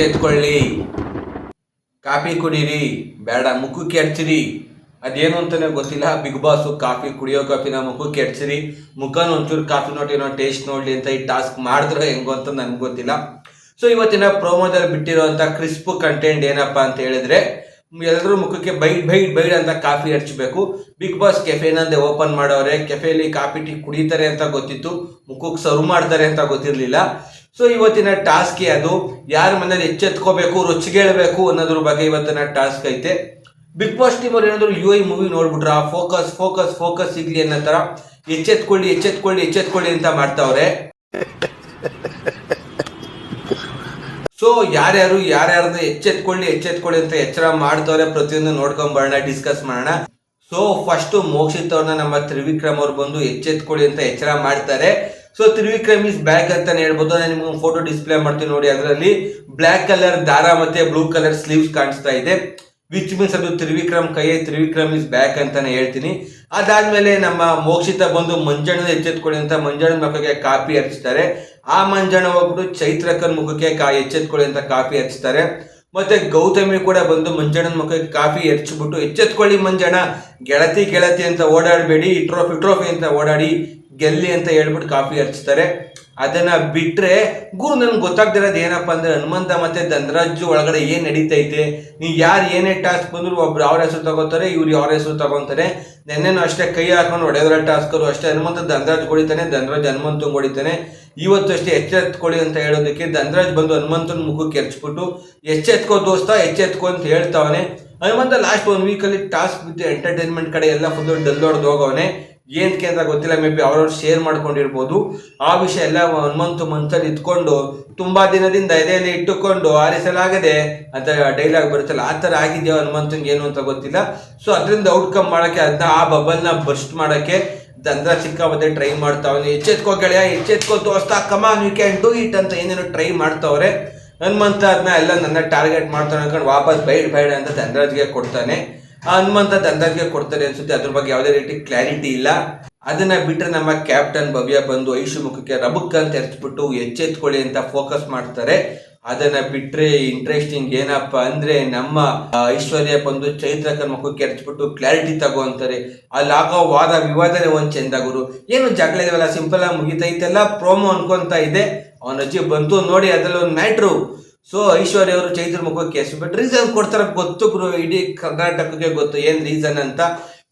ಎಚ್ಚೆತ್ಕೊಳ್ಳಿ coffee ಕುಡೀರಿ. ಬೇಡ, ಮುಖಕ್ಕೆ ಕೆಡ್ಸಿರಿ. ಅದೇನು ಅಂತಾನೆ ಗೊತ್ತಿಲ್ಲ. ಬಿಗ್ ಬಾಸ್ ಕಾಫಿ ಕುಡಿಯೋ ಕಾಫಿನ ಮುಖಕ್ಕೆ ಕೆಡ್ಸಿರಿ. ಮುಖನ ಒಂಚೂರು ಕಾಫಿ ಏನೋ ಟೇಸ್ಟ್ ನೋಡ್ಲಿ ಅಂತ ಈ ಟಾಸ್ಕ್ ಮಾಡಿದ್ರೆ ಹೆಂಗೋ ಅಂತ ನನ್ಗೆ ಗೊತ್ತಿಲ್ಲ. ಸೊ ಇವತ್ತಿನ ಪ್ರೋಮೋದಲ್ಲಿ ಬಿಟ್ಟಿರೋಂಥ ಕ್ರಿಸ್ಪ್ ಕಂಟೆಂಟ್ ಏನಪ್ಪ ಅಂತ ಹೇಳಿದ್ರೆ ಎಲ್ಲರೂ ಮುಖಕ್ಕೆ ಬೈಡ್ ಬೈಡ್ ಬೈಡ್ ಅಂತ ಕಾಫಿ ಹಚ್ಚಬೇಕು ಬಿಗ್ ಬಾಸ್ ಕೆಫೆನಂದೆ ಓಪನ್ ಮಾಡೋರೆ. ಕೆಫೆಲಿ ಕಾಫಿ, ಟೀ ಕುಡಿತಾರೆ ಅಂತ ಗೊತ್ತಿತ್ತು. ಮುಖಕ್ಕೆ ಸರ್ವ್ ಮಾಡ್ತಾರೆ ಅಂತ ಗೊತ್ತಿರಲಿಲ್ಲ. ಸೊ ಇವತ್ತಿನ ಟಾಸ್ಕ್ ಅದು. ಯಾರ ಮನೇಲಿ ಎಚ್ಚೆತ್ಕೋಬೇಕು, ರುಚಿಗೇಳಬೇಕು ಅನ್ನೋದ್ರ ಬಗ್ಗೆ ಇವತ್ತಿನ ಟಾಸ್ಕ್ ಐತೆ. ಬಿಗ್ ಬಾಸ್ ಟೀಮ್ ಅವ್ರು ಏನಾದ್ರು ಯು ಐ ಮೂವಿ ನೋಡ್ಬಿಟ್ರ? ಫೋಕಸ್ ಫೋಕಸ್ ಫೋಕಸ್ ಸಿಗ್ಲಿ ಅನ್ನೋ ಥರ ಎಚ್ಚೆತ್ಕೊಳ್ಳಿ ಎಚ್ಚೆತ್ಕೊಳ್ಳಿ ಎಚ್ಚೆತ್ಕೊಳ್ಳಿ ಅಂತ ಮಾಡ್ತಾವ್ರೆ. ಸೊ ಯಾರ್ಯಾರು, ಯಾರ್ಯಾರನ್ನ ಎಚ್ಚೆತ್ಕೊಳ್ಳಿ ಎಚ್ಚೆತ್ಕೊಳ್ಳಿ ಅಂತ ಎಚ್ಚರ ಮಾಡ್ತವ್ರೆ ಪ್ರತಿಯೊಂದು ನೋಡ್ಕೊಂಡ್ ಬರೋಣ ಡಿಸ್ಕಸ್ ಮಾಡೋಣ. ಸೊ ಫಸ್ಟ್ ಮೋಕ್ಷಿತ್ ಅವ್ರನ್ನ ನಮ್ಮ ತ್ರಿವಿಕ್ರಮ್ ಅವ್ರು ಬಂದು ಎಚ್ಚೆತ್ಕೊಳ್ಳಿ ಅಂತ ಎಚ್ಚರ ಮಾಡ್ತಾರೆ. ಸೊ ತ್ರಿವಿಕ್ರಮ್ ಇಸ್ ಬ್ಯಾಕ್ ಅಂತಾನೆ ಹೇಳ್ಬೋದು. ನಾನು ನಿಮ್ಗೆ ಫೋಟೋ ಡಿಸ್ಪ್ಲೇ ಮಾಡ್ತೀನಿ ನೋಡಿ. ಅದರಲ್ಲಿ ಬ್ಲ್ಯಾಕ್ ಕಲರ್ ದಾರ ಮತ್ತೆ ಬ್ಲೂ ಕಲರ್ ಸ್ಲೀವ್ಸ್ ಕಾಣಿಸ್ತಾ ಇದೆ. ವಿಚ್ ಮೀನ್ಸ್ ಅದು ತ್ರಿವಿಕ್ರಮ್ ಕೈ, ತ್ರಿವಿಕ್ರಮ್ ಇಸ್ ಬ್ಯಾಕ್ ಅಂತಾನೆ ಹೇಳ್ತೀನಿ. ಅದಾದ್ಮೇಲೆ ನಮ್ಮ ಮೋಕ್ಷಿತ ಬಂದು ಮಂಜಣ್ಣ ಎಚ್ಚೆತ್ಕೊಳ್ಳಿ ಅಂತ ಮಂಜಣ್ಣ ಮುಖಕ್ಕೆ ಕಾಪಿ ಹಚ್ತಾರೆ. ಆ ಮಂಜಣ್ಣ ಹೋಗ್ಬಿಟ್ಟು ಚೈತ್ರಕನ್ ಮುಖಕ್ಕೆ ಕಾ, ಎಚ್ಚೆತ್ಕೊಳ್ಳಿ ಅಂತ ಕಾಫಿ ಹಚ್ತಾರೆ. ಮತ್ತೆ ಗೌತಮಿ ಕೂಡ ಬಂದು ಮಂಜಣ್ಣನ ಮುಖಕ್ಕೆ ಕಾಫಿ ಎರ್ಚ್ಬಿಟ್ಟು ಎಚ್ಚೆತ್ಕೊಳ್ಳಿ ಮಂಜಣ್ಣ, ಗೆಳತಿ ಗೆಳತಿ ಅಂತ ಓಡಾಡಬೇಡಿ ಟ್ರೋಫಿ ಟ್ರೋಫಿ ಅಂತ ಓಡಾಡಿ, ಗೆಲ್ಲಿ ಅಂತ ಹೇಳ್ಬಿಟ್ಟು ಕಾಫಿ ಹಚ್ತಾರೆ. ಅದನ್ನ ಬಿಟ್ರೆ ಗುರು ನನ್ಗೆ ಗೊತ್ತಾಗ್ತಿರೋದು ಏನಪ್ಪ ಅಂದ್ರೆ ಹನುಮಂತ ಮತ್ತೆ ಧನರಾಜು ಒಳಗಡೆ ಏನ್ ನಡೀತೈತೆ? ನೀವು ಯಾರು ಏನೇ ಟಾಸ್ಕ್ ಬಂದ್ರು ಒಬ್ರು ಅವ್ರ ಹೆಸರು ತಗೋತಾರೆ, ಇವ್ರು ಅವ್ರ ಹೆಸರು ತಗೊಂತಾರೆ. ನೆನ್ನೆನೂ ಅಷ್ಟೇ ಕೈ ಹಾಕೊಂಡು ಹೊಡೆಯೋದ್ರ ಟಾಸ್ಕರು ಅಷ್ಟೇ. ಹನುಮಂತ ಧನರಾಜ್ ಕೊಡಿತಾನೆ ಧನರಾಜ್ ಹನುಮಂತ ಕೊಡಿತಾನೆ ಇವತ್ತು ಅಷ್ಟೇ ಎಚ್ಚೆತ್ಕೊಳ್ಳಿ ಅಂತ ಹೇಳೋದಕ್ಕೆ ಧನರಾಜ್ ಬಂದು ಹನುಮಂತನ ಮುಖಕ್ಕೆ ಎರ್ಚ್ಬಿಟ್ಟು, ಎಚ್ಚೆತ್ಕೋ ದೋಸ್ತ, ಎಚ್ಚೆತ್ಕೋ ಅಂತ ಹೇಳ್ತಾವನೆ. ಹನುಮಂತ ಲಾಸ್ಟ್ ಒನ್ ವೀಕಲ್ಲಿ ಟಾಸ್ಕ್ ಬಿದ್ದು ಎಂಟರ್ಟೈನ್ಮೆಂಟ್ ಕಡೆ ಎಲ್ಲ ಫುಲ್ ಡಲ್ ಹೊಡೆದು ಹೋಗವನೆ. ಏನಕ್ಕೆ ಅಂತ ಗೊತ್ತಿಲ್ಲ, ಮೇ ಬಿ ಅವ್ರವ್ರು ಶೇರ್ ಮಾಡ್ಕೊಂಡಿರ್ಬೋದು. ಆ ವಿಷಯ ಎಲ್ಲ ಹನುಮಂತ ಮನಸಲ್ಲಿ ಇಟ್ಕೊಂಡು ತುಂಬಾ ದಿನದಿಂದ ಎದೆಯಲ್ಲಿ ಇಟ್ಟುಕೊಂಡು ಆರಿಸಲಾಗದೆ ಅಂತ ಡೈಲಾಗ್ ಬರುತ್ತಲ್ಲ, ಆ ಥರ ಆಗಿದೆಯೋ ಮಂತ್ ಏನು ಅಂತ ಗೊತ್ತಿಲ್ಲ. ಸೊ ಅದರಿಂದ ಔಟ್ಕಮ್ ಮಾಡೋಕ್ಕೆ ಅದನ್ನ ಆ ಬಬಲ್ನ ಬರ್ಸ್ಟ್ ಮಾಡೋಕ್ಕೆ ದಂದ್ರ ಸಿಕ್ಕಾಪತ್ತೆ ಟ್ರೈ ಮಾಡ್ತಾವನೆ. ಎಚ್ಚೆತ್ಕೋ ಗೆಳೆಯ, ಎಚ್ಚೆತ್ಕೋ ದೋಸ್ತ come on you can do it ಅಂತ ಏನೇನೋ ಟ್ರೈ ಮಾಡ್ತಾವ್ರೆ. ಹನುಮಂತ ಅದನ್ನ ಎಲ್ಲ ನನ್ನ ಟಾರ್ಗೆಟ್ ಮಾಡ್ತಾನೆ ಅನ್ಕೊಂಡು ವಾಪಸ್ ಬೈಡ್ ಬೈಡ್ ಅಂತ ದಂದ್ರಾಜ್ಗೆ ಕೊಡ್ತಾನೆ. ಆ ಹನುಮಂತ ಅಂದಾಜಿಗೆ ಕೊಡ್ತಾರೆ ಅನ್ಸುತ್ತೆ. ಅದ್ರ ಬಗ್ಗೆ ಯಾವುದೇ ರೀತಿ ಕ್ಲಾರಿಟಿ ಇಲ್ಲ. ಅದನ್ನ ಬಿಟ್ಟರೆ ನಮ್ಮ ಕ್ಯಾಪ್ಟನ್ ಭವ್ಯ ಬಂದು ಐಶು ಮುಖಕ್ಕೆ ರಬಕ್ ಅಂತ ಎರ್ಚ್ಬಿಟ್ಟು ಎಚ್ಚೆತ್ಕೊಳ್ಳಿ ಅಂತ ಫೋಕಸ್ ಮಾಡ್ತಾರೆ. ಅದನ್ನ ಬಿಟ್ರೆ ಇಂಟ್ರೆಸ್ಟಿಂಗ್ ಏನಪ್ಪ ಅಂದ್ರೆ ನಮ್ಮ ಐಶ್ವರ್ಯ ಬಂದು ಚೈತ್ರಕನ್ ಮುಖಕ್ಕೆ ಎರ್ಚ್ಬಿಟ್ಟು ಕ್ಲಾರಿಟಿ ತಗೋ ಅಂತಾರೆ. ಅಲ್ಲಿ ಆಗೋ ವಾದ ವಿವಾದನೇ ಒಂದ್ ಚೆಂದಾಗುರು ಗುರು. ಏನು ಜಗಳ ಇದಾವಲ್ಲ ಸಿಂಪಲ್ ಆಗಿ ಮುಗಿತೈತೆಲ್ಲ? ಪ್ರೋಮೋ ಅನ್ಕೊಂತ ಇದೆ. ಅವನ ಅಜ್ಜಿ ಬಂತು ನೋಡಿ ಅದ್ರಲ್ಲಿ ಒಂದು ಮ್ಯಾಟ್ರು ಸೊ ಐಶ್ವರ್ಯ ಅವರು ಚೈತ್ರ ಮುಖಕ್ಕೆ ಬಟ್ ರೀಸನ್ ಕೊಡ್ತಾರ ಗೊತ್ತು ಗುರು, ಇಡೀ ಕರ್ನಾಟಕಕ್ಕೆ ಗೊತ್ತು. ಏನ್ ರೀಸನ್ ಅಂತ?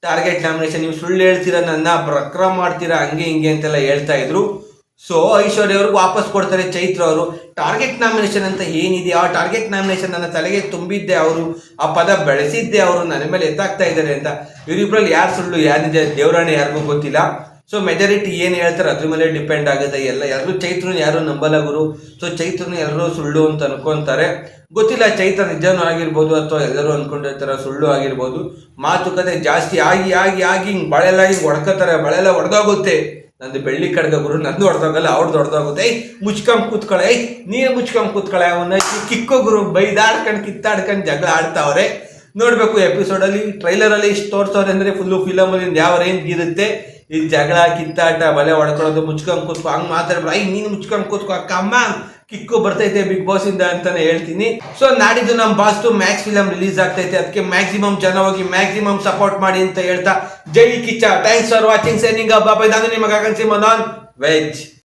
ಟಾರ್ಗೆಟ್ ನಾಮಿನೇಷನ್ ನೀವು ಸುಳ್ಳು ಹೇಳ್ತೀರಾ ನನ್ನ ಪ್ರಕ್ರ ಮಾಡ್ತೀರಾ, ಹಂಗೆ ಹಿಂಗೆ ಅಂತೆಲ್ಲ ಹೇಳ್ತಾ ಇದ್ರು. ಸೊ ಐಶ್ವರ್ಯ ಅವ್ರಿಗೆ ವಾಪಸ್ ಕೊಡ್ತಾರೆ ಚೈತ್ರ ಅವರು. ಟಾರ್ಗೆಟ್ ನಾಮಿನೇಷನ್ ಅಂತ ಏನಿದೆ? ಆ ಟಾರ್ಗೆಟ್ ನಾಮಿನೇಷನ್ ನನ್ನ ತಲೆಗೆ ತುಂಬಿದ್ದೆ ಅವರು. ಆ ಪದ ಬೆಳೆಸಿದ್ದೆ ಅವರು. ನನ್ನ ಮೇಲೆ ಎತ್ತಾಗ್ತಾ ಇದ್ದಾರೆ ಅಂತ. ಇವರಿಬ್ಬರಲ್ಲಿ ಯಾರು ಸುಳ್ಳು, ಯಾರಿದೆ ದೇವರಾಣಿ ಯಾರಿಗೂ ಗೊತ್ತಿಲ್ಲ. ಸೊ ಮೆಜಾರಿಟಿ ಏನು ಹೇಳ್ತಾರೆ, ಅದ್ರ ಮೇಲೆ ಡಿಪೆಂಡ್ ಆಗುತ್ತೆ. ಎಲ್ಲ ಯಾರು ಚೈತ್ರನ ಯಾರು ನಂಬಲ್ಲ ಗುರು. ಸೊ ಚೈತ್ರನ ಎಲ್ಲರೂ ಸುಳ್ಳು ಅಂತ ಅನ್ಕೊಂತಾರೆ. ಗೊತ್ತಿಲ್ಲ, ಚೈತ್ರ ನಿಜನೂ ಆಗಿರ್ಬೋದು ಅಥವಾ ಎಲ್ಲರೂ ಅನ್ಕೊಂಡಿರ್ತಾರೆ ಸುಳ್ಳು ಆಗಿರ್ಬೋದು. ಮಾತುಕತೆ ಜಾಸ್ತಿ ಆಗಿ ಆಗಿ ಆಗಿ ಹಿಂಗ್ ಆಗಿ ಹೊಡ್ಕೋತಾರೆ ಬಳೆಲ್ಲ ಹೊಡೆದೋಗುತ್ತೆ ನಂದು ಬೆಳ್ಳಿ ಕಡ್ಗ ಗುರು, ನಂದು ಹೊಡೆದೋಗಲ್ಲ ಅವ್ರದ್ದು ಹೊಡೆದೋಗುತ್ತೆ ಐ ಮುಚ್ಕೊಂಡ್ ಕೂತ್ಕೊಳ್ಳೆ ಐ ನೀನು ಮುಚ್ಕೊಂಡ್ ಕೂತ್ಕೊಳ್ಳೆ ಅವನ್ನ ಕಿಕ್ಕೋ ಗುರು ಬೈದಾಡ್ಕೊಂಡು, ಕಿತ್ತಾಡ್ಕೊಂಡು ಜಗಳ ಆಡ್ತಾವ್ರೆ. ನೋಡಬೇಕು ಎಪಿಸೋಡ್ ಅಲ್ಲಿ ಟ್ರೈಲರ್ ಅಲ್ಲಿ ಇಷ್ಟು ತೋರಿಸೋರೆ ಅಂದರೆ ಫುಲ್ಲು ಫಿಲಮ್ ಅಲ್ಲಿ ಯಾವ ರೇಂಜ್ ಇರುತ್ತೆ. ಈ ಜಗಳ, ಕಿತ್ತಾಟ, ಬಲೆ ಹೊಡ್ಕೊಳ್ಳೋದು, ಮುಚ್ಕೊಂಡು ಕೂತ್ಕೊ, ಹಂಗ್ ಮಾತಾಡ್ಬಿಡ. ಐ, ನೀನು ಮುಚ್ಕೊಂಡು ಕೂತ್ಕೊ, ಅಕ್ಕ, ಅಮ್ಮ. ಕಿಕ್ಕು ಬರ್ತೈತೆ ಬಿಗ್ ಬಾಸ್ ಇಂದ ಅಂತಾನೆ ಹೇಳ್ತೀನಿ. ಸೊ ನಾಡಿದ್ದು ನಮ್ಮ ಬಾಸ್ತು ಮ್ಯಾಕ್ಸ್ ಫಿಲಮ್ ರಿಲೀಸ್ ಆಗ್ತೈತೆ. ಅದಕ್ಕೆ ಮ್ಯಾಕ್ಸಿಮಮ್ ಜನ ಹೋಗಿ ಮ್ಯಾಕ್ಸಿಮಮ್ ಸಪೋರ್ಟ್ ಮಾಡಿ ಅಂತ ಹೇಳ್ತಾ, ಜೈ ಕಿಚ್ಚ. ಥ್ಯಾಂಕ್ಸ್ ಫಾರ್ ವಾಚಿಂಗ್ ಸೈನಿಂಗ್ ಬಾಬಾ ಇದಾದ್ರೆ ನಿಮಗೆ ಸಿಮನಾನ್ ವೆಜ್.